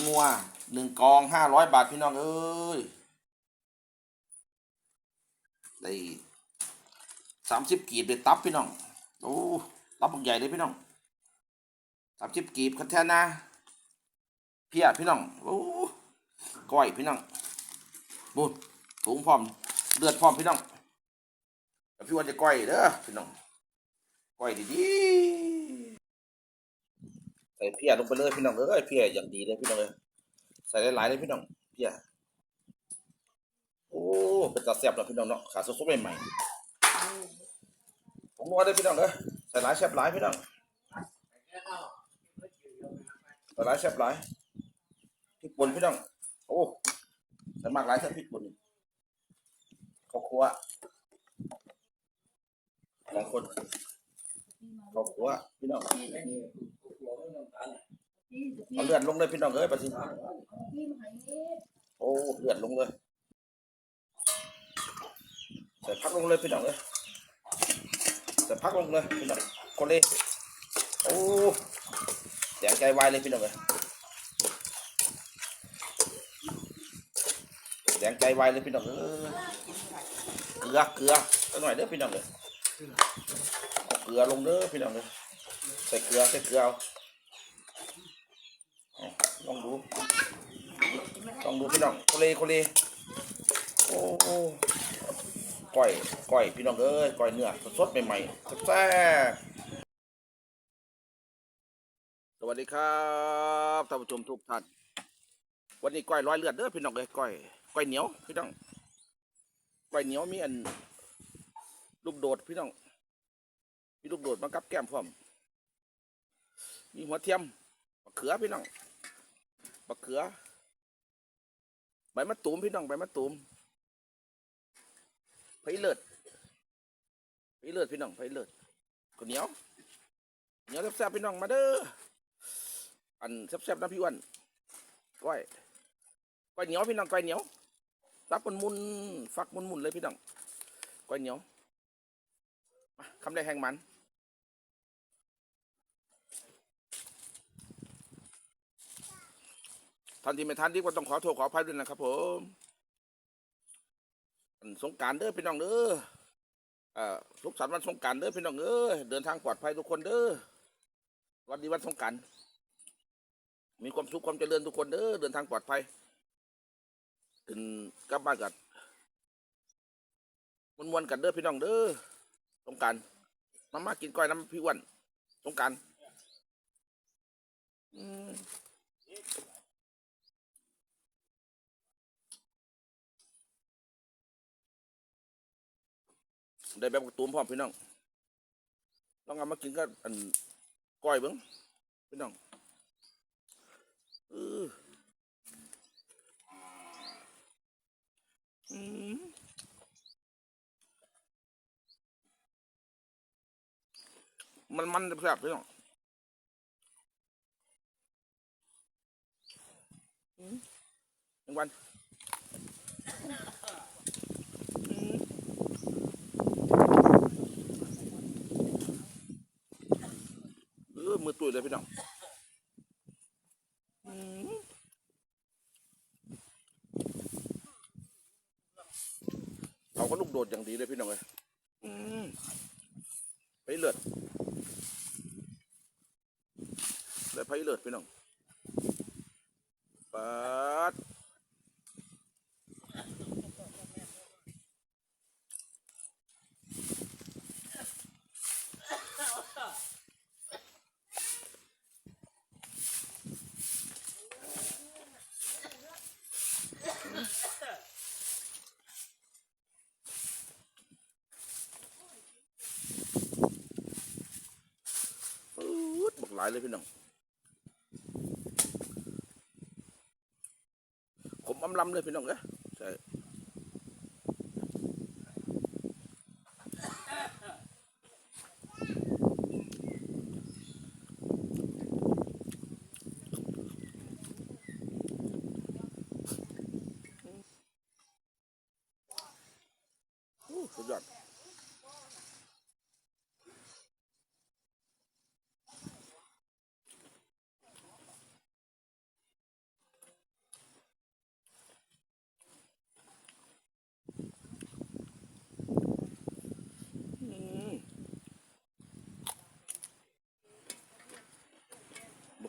งัวหนึ่งกองห้าร้อยบาทพี่น้องเอ้ยได้สามสิบกีบได้ตับพี่น้องโอ้ตับบักใหญ่เลยพี่น้องสามสิบกีบคันแทนนะเพียพี่น้องโอ้ก้อยพี่น้องบุญถุงพร้อมเลือดพร้อมพี่น้องพี่ว่าจะก้อยเด้อพี่น้องก้อยดี ส่เพียลงไปเลยพี่น้องเอ้ยเพียอย่างดีเลยพี่น้องเอ้ยใส่หลายๆเลยพี่น้องเพียโอ้เป็นตาแซ่บแล้วพี่น้องเนาะขาสดๆใหม่ๆผมนัวเลยพี่น้องเอ้ยใส่หลายแซ่บหลายพี่น้องใส่หลายแซ่บหลายพริกป่นพี่น้องโอ้ใส่มากหลายแซ่บพริกป่นนี่ข้าวคั่วหลายคนข้าวคั่วพี่น้อง เอาเลือดลงเลยพี่น้องเอ้ยปะสิโอ้เลือดลงเลยใส่พักลงเลยพี่น้องเอ้ยใส่พักลงเลยพี่น้องคนเลยโอ้แสงใจวายเลยพี่น้องเอ้ยแสงใจวายเลยพี่น้องเอ้ยเกลือเกลือสักหน่อยเด้อพี่น้องเอ้ยเอาเกลือลงเด้อพี่น้องเอ้ยใส่เกลือใส่เกลือเอา ลองดูลองดูพี่น้องโคเลโคเลโอ้โอ้ก้อยก้อยพี่น้องเอ้ยก้อยเนื้อสดๆใหม่ๆแซ่บสวัสดีครับท่านผู้ชมทุกท่านวันนี้ก้อยร้อยเลือดเด้อพี่น้องเอ้ยก้อยก้อยเหนียวพี่น้องก้อยเหนียวมีอันลูกโดดพี่น้องมีลูกโดดมากับแก้มพร้อมมีหัวเทียมมะเขือพี่น้อง บักเขือ ใบมะตูมพี่น้องใบมะตูมไผเลิศไผเลิศพี่น้องไผเลิศข้าวเหนียวเหนียวแซ่บๆพี่น้องมาเด้ออันแซ่บๆนะพี่อ้วนก้อยก้อยเหนียวพี่น้องก้อยเหนียวตับมันมุนๆฟักมุนๆเลยพี่น้องก้อยเหนียวมาคำได้แห้งมัน ท่านที่ไม่ทันดีกว่าต้องขอโทษขออภัยด้วยนะครับ ผมวันสงการเด้อพี่น้องเด้ออทุกสันต์วันสงการเด้อพี่น้องเอ้ยเดินทางปลอดภัยทุกคนเด้อวันดีวันสงการมีความสุขความเจริญทุกคนเด้อเดินทางปลอดภัยถึงกลับบ้านกันมวนๆกันเด้อพี่น้องเด้อสงการมามากินก้อยน้ำพี่อ้วันสงการอืม ได้แบบกระตูมพร้อมพี่น้องลองเอามากินก็อันก้อยเบิ้งพี่น้องเอออืมมันมันแซ่บพี่น้องอืมหนึ่งวันอืม เอ อมือตุยเลยพี่น้องเอาก็ลูกโดดอย่างดีเลยพี่น้องเลยไปเลือดและไปเลือดพี่น้องปัดปื๊ดบักห ลายเลยพี่น้องผมอำลำเลยพี่น้องเอ้ใช่อู้สุดยอด เ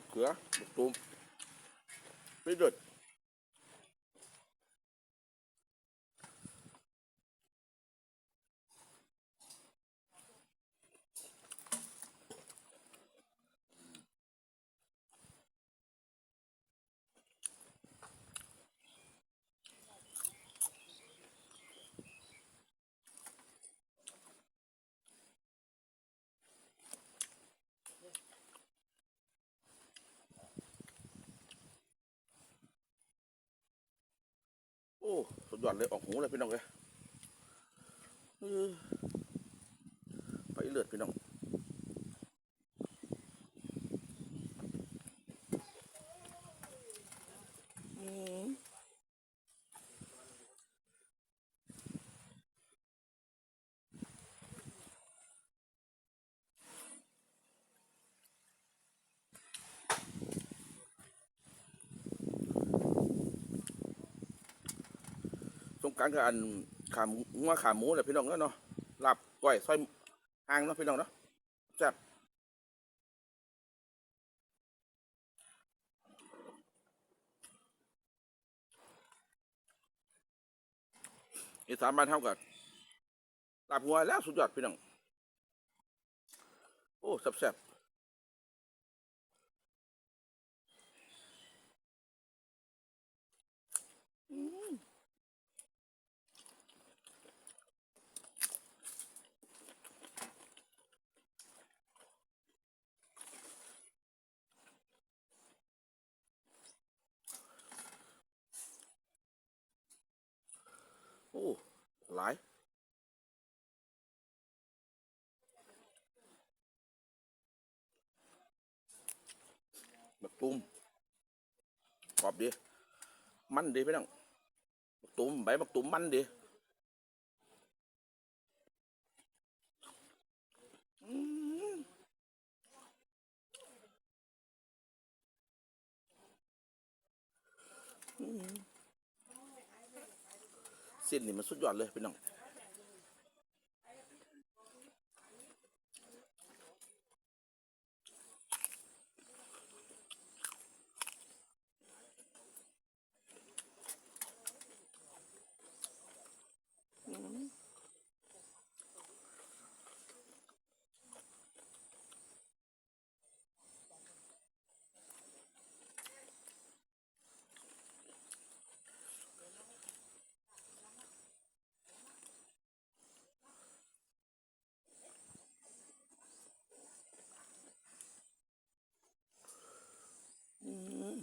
ขื อบักตูมไม่เดือดโอ้สุด ยอดเลยออกหูเลยพี่น้องเลยไปเลือดพี่น้องอืม กรารกับอันขาหมูงัวขาหมูแหละพี่น้องเนาะหลาบก้อยซอยหางเนาะพี่น้องเนาะแซ่บอีสานบ้านเท่ากันหลาบงัวแล้วสุดยอดพี่น้องโอ้แซ่บๆอืมโอ้ หลายบักตุ้มกรอบดี มันดีพี่น้องบักตุ้มใบบักตุ้มมันดีอืมอืม เส้นนี่มันสุดยอดเลยพี่น้องอืม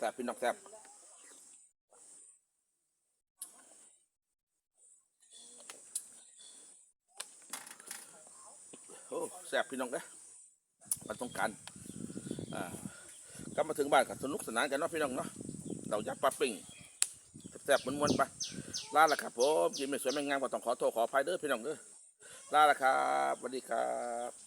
แซ่บพี่น้องแซ่บโอ้แซ่บพี่น้องเด้มันต้องการอ่ากลับมาถึงบ้านก็สนุกสนานกันเนาะพี่น้องเนาะเรายัดปลาปิ้งแซ่บม้วนๆไปลาละครับผมกินไม่สวยไม่งามก็ต้องขอโทษขออภัยเด้อพี่น้องเด้อลาละครับสวัสดีครับ